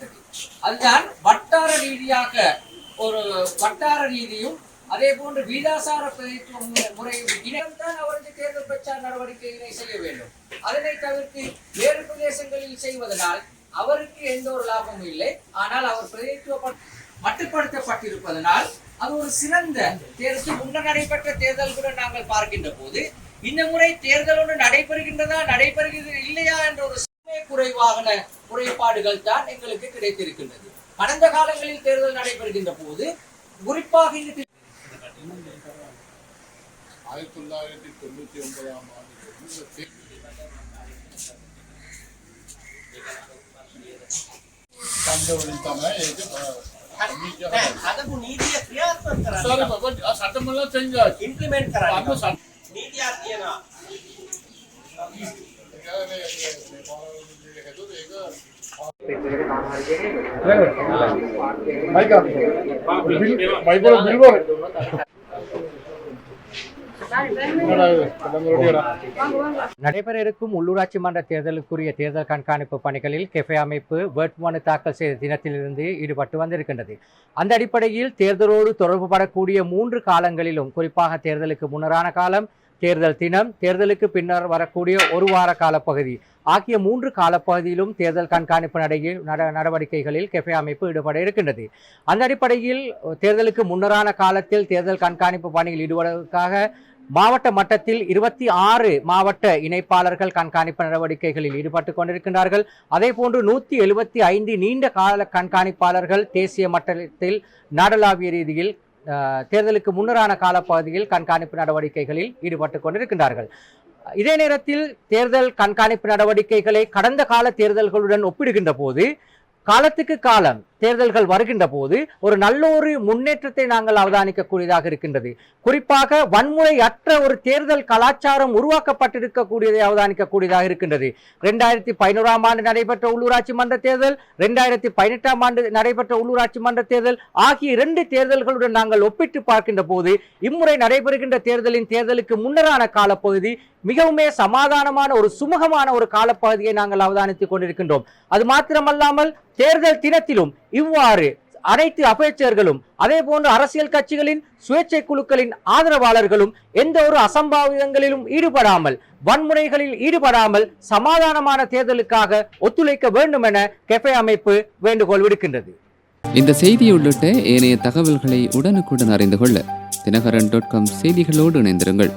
செய்யப்பட்டது அதுதான் வட்டார ரீதியாக ஒரு வட்டார ரீதியும் அதே போன்று வீதாசார பிரதித்துவ மு- முறை இனம்தான் தேர்தல் பிரச்சார நடவடிக்கைகளை செய்ய வேண்டும். அதனை தவிர்த்து வேறு பிரதேசங்களில் செய்வதனால் அவருக்கு எந்த ஒரு லாபமும் இல்லை. ஆனால் அவர் பிரதித்துவ மட்டுப்படுத்தப்பட்டிருப்பதனால் அது ஒரு சிறந்த தேர்தல் முன்னர் நடைபெற்ற தேர்தல் கூட நாங்கள் பார்க்கின்ற போது இந்த முறை தேர்தல் ஒன்று நடைபெறுகின்றதா நடைபெறுகிறது இல்லையா என்ற ஒரு குறைவாக முறைப்பாடுகள் தான் எங்களுக்கு கிடைத்திருக்கின்றது. கடந்த காலங்களில் தேர்தல் நடைபெறுகின்ற போது குறிப்பாக இந்த ஆயிரத்தி தொள்ளாயிரத்தி தொண்ணூத்தி ஒன்பதாம் ஆண்டு சட்டமெல்லாம் செஞ்சாச்சு. இம்ப்ளிமெண்ட் நடைபெற இருக்கும் உள்ளூராட்சி மன்ற தேர்தலுக்குரிய தேர்தல் கண்காணிப்பு பணிகளில் கெஃபே அமைப்பு வேட்புமனு தாக்கல் செய்த தினத்திலிருந்து ஈடுபட்டு வந்திருக்கின்றது. அந்த அடிப்படையில் தேர்தலோடு தொடர்பு படக்கூடிய மூன்று காலங்களிலும் குறிப்பாக தேர்தலுக்கு முன்னரான காலம் தேர்தல் தினம் தேர்தலுக்கு பின்னர் வரக்கூடிய ஒரு வார காலப்பகுதி. ஆகிய மூன்று காலப்பகுதியிலும் தேர்தல் கண்காணிப்பு நடையில் நட நடவடிக்கைகளில் கெஃபே அமைப்பு ஈடுபட இருக்கின்றது. அந்த அடிப்படையில் தேர்தலுக்கு முன்னரான காலத்தில் தேர்தல் கண்காணிப்பு பணியில் ஈடுபடுவதற்காக மாவட்ட மட்டத்தில் இருபத்தி ஆறு மாவட்ட இணைப்பாளர்கள் கண்காணிப்பு நடவடிக்கைகளில் ஈடுபட்டு கொண்டிருக்கின்றார்கள். அதே போன்று நூற்றி எழுபத்தி ஐந்து நீண்ட கால கண்காணிப்பாளர்கள் தேசிய மட்டத்தில் நாடளாவிய ரீதியில் தேர்தலுக்கு முன்னரான காலப்பகுதியில் கண்காணிப்பு நடவடிக்கைகளில் ஈடுபட்டு கொண்டிருக்கின்றார்கள். இதே நேரத்தில் தேர்தல் கண்காணிப்பு நடவடிக்கைகளை கடந்த கால தேர்தல்களுடன் ஒப்பிடுகின்ற போது காலத்துக்கு காலம் தேர்தல்கள் வருகின்ற போது ஒரு நல்ல ஒரு முன்னேற்றத்தை நாங்கள் அவதானிக்கக்கூடியதாக இருக்கின்றது. குறிப்பாக வன்முறை அற்ற ஒரு தேர்தல் கலாச்சாரம் உருவாக்கப்பட்டிருக்கக்கூடியதை அவதானிக்கக்கூடியதாக இருக்கின்றது. ரெண்டாயிரத்தி பதினோராம் ஆண்டு நடைபெற்ற உள்ளூராட்சி மன்ற தேர்தல் ரெண்டாயிரத்தி பதினெட்டாம் ஆண்டு நடைபெற்ற உள்ளூராட்சி மன்ற தேர்தல் ஆகிய இரண்டு தேர்தல்களுடன் நாங்கள் ஒப்பிட்டு பார்க்கின்ற போது இம்முறை நடைபெறுகின்ற தேர்தலின் தேர்தலுக்கு முன்னரான காலப்பகுதி மிகவுமே சமாதானமான ஒரு சுமூகமான ஒரு காலப்பகுதியை நாங்கள் அவதானித்துக் கொண்டிருக்கின்றோம். அது மாத்திரமல்லாமல் தேர்தல் தினத்திலும் இவ்வாறு அனைத்து அமைச்சர்களும் அதே போன்று அரசியல் கட்சிகளின் சுயேட்சை குழுக்களின் ஆதரவாளர்களும் எந்த ஒரு அசம்பாவிதங்களிலும் ஈடுபடாமல் வன்முறைகளில் ஈடுபடாமல் சமாதானமான தேர்தலுக்காக ஒத்துழைக்க வேண்டும் என கெஃபே அமைப்பு வேண்டுகோள் விடுக்கின்றது. இந்த செய்தி உள்ளிட்ட ஏனைய தகவல்களை உடனுக்குடன் அறிந்து கொள்ள தினகரன் டாட் காம் செய்திகளோடு இணைந்திருங்கள்.